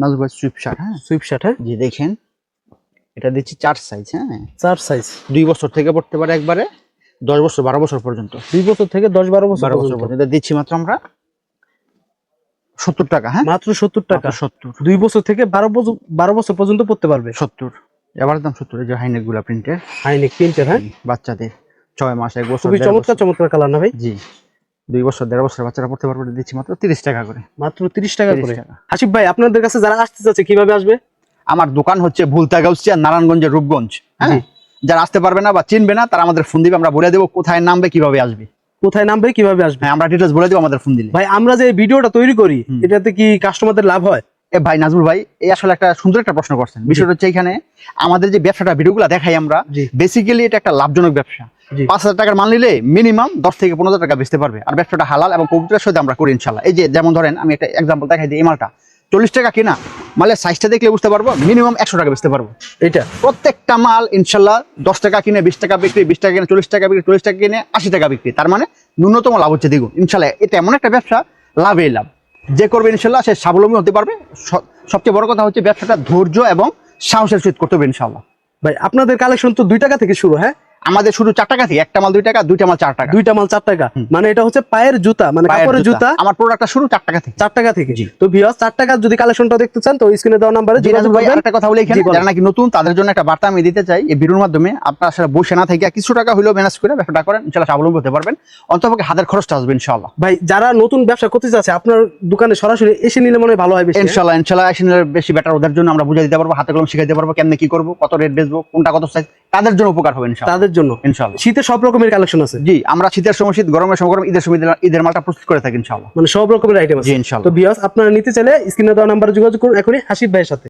নাজুক ভাই sweep shot হ্যাঁ? সুইপ শার্ট হ্যাঁ? জি দেখেন। এটা দিচ্ছি চার সাইজ হ্যাঁ? চার সাইজ দুই বছর থেকে পড়তে পারে একবারে দশ বছর বারো বছর পর্যন্ত। দুই বছর থেকে দশ বারো বছর বারো বছর পর্যন্ত। পর্যন্ত। দিচ্ছি মাত্র আমরা সত্তর টাকা হ্যাঁ? মাত্র সত্তর টাকা। সত্তর। দুই বছর থেকে বারো বছর বারো বছর পর্যন্ত পড়তে পারবে। সত্তর। এবার দাম সত্তর যে হাইনেকগুলা প্রিন্টের হাইনেক প্রিন্টের হ্যাঁ? বাচ্চাদের ছয় মাস এক বছর চমৎকার চমৎকার কালার না ভাই? জি। দুই বছর দেড় বছর বাচ্চারা পড়তে পারবে দিচ্ছি মাত্র তিরিশ টাকা করে। মাত্র তিরিশ টাকা করে। হাসিফ ভাই আপনাদের কাছে যারা আসতে চাচ্ছে কীভাবে আসবে? আমার দোকান হচ্ছে ভুলতা গাউসিয়া নারায়ণগঞ্জের রূপগঞ্জ হ্যাঁ? যারা আসতে পারবে না বা চিনবে না তারা আমাদের ফোন দিবে আমরা বলে দেবো কোথায় নামবে কীভাবে আসবে। কোথায় নামবে কীভাবে আসবে? হ্যাঁ আমরা ডিটেলস বলে দেবো আমাদের ফোন দিলে। ভাই আমরা যে ভিডিওটা তৈরি করি এটাতে কি কাস্টমারদের লাভ হয়? এ ভাই নাজমুল ভাই এই আসলে একটা সুন্দর একটা প্রশ্ন করছেন। বিষয়টা হচ্ছে এখানে আমাদের যে ব্যবসাটা ভিডিওগুলো দেখাই আমরা বেসিক্যালি এটা একটা লাভজনক ব্যবসা। পাঁচ হাজার টাকার মাল নিলে মিনিমাম দশ থেকে পনেরো হাজার টাকা বেচতে পারবে। আর ব্যবসাটা হালাল এবং কবুতরের সাথে আমরা করি ইনশাল্লাহ এই যে যেমন ধরেন আমি একটা এক্সাম্পল দেখাই দিই এই মালটা। চল্লিশ টাকা কিনা মালের সাইজটা দেখলে বুঝতে পারব মিনিমাম একশো টাকা বেচতে পারব। এটা প্রত্যেকটা মাল ইনশাল্লাহ দশ টাকা কিনে বিশ টাকা বিক্রি বিশ টাকা কিনে চল্লিশ টাকা বিক্রি চল্লিশ টাকা কিনে আশি টাকা বিক্রি। তার মানে ন্যূনতম লাভ হচ্ছে দ্বিগুণ। ইনশাল্লাহ এটা এমন একটা ব্যবসা লাভেই লাভ। যে করবে ইনশাল্লাহ সে স্বাবলম্বী হতে পারবে। সবচেয়ে বড় কথা হচ্ছে ব্যবসাটা ধৈর্য এবং সাহসের সহিত করতে হবে ইনশাল্লাহ ভাই আপনাদের কালেকশন তো দুই টাকা থেকে শুরু হ্যাঁ? আমাদের শুধু চার টাকা থেকে একটা মাল দুই টাকা দুইটা মাল চার টাকা। দুইটা মাল চার টাকা। মানে এটা হচ্ছে পায়ের জুতা মানে কাপড়ের জুতা। আমার প্রোডাক্টটা শুরু চার টাকা থেকে। চার টাকা থেকে। তো ভিউয়ার্স চার টাকা যদি কালেকশনটা দেখতে চান তো স্ক্রিনে দেওয়া নাম্বারে যোগাযোগ করবেন। আরেকটা কথা বলে এখানে যারা নাকি নতুন তাদের জন্য একটা বার্তা আমি দিতে চাই। এই ভিডিওর মাধ্যমে আপনারা আসলে বসে না থেকে কিছু টাকা হলেও ম্যানেজ করে ব্যবসাটা করেন। ইনশাল্লাহ স্বাবলম্বী হতে পারবেন। অন্তপক্ষে হাতের খরচটা আসবে ইনশাল্লাহ ভাই যারা নতুন ব্যবসা করতে চাচ্ছে আপনার দোকানে সরাসরি এসে নিলে মনে হয় ভালো হবে হ্যাঁ? ইনশাল্লাহ ইনশাল্লাহ আসলে বেশি বেটার ওদের জন্য আমরা বুঝে দিতে পারব হাতে কলম শিখাইতে পারব কেমনে কি করব কত রেট বেচবো কোনটা কত সাইজ তাদের জন্য উপকার হবে ইনশাল্লাহ তাদের জন্য। ইনশাআল্লাহ। শীতে সব রকমের কালেকশন আছে। জি আমরা শীতের সময় শীত গরমের সময় গরম ঈদের সময় ঈদের- ঈদের মালটা প্রস্তুত করে থাকি ইনশাআল্লাহ। মানে সব রকমের আইটেম জি আছে ইনশাল্লাহ তো বিয়াস আপনারা নিতে চাইলে স্ক্রিনে দেওয়া নাম্বারে যোগাযোগ করুন এখনই হাসিব ভাইয়ের সাথে।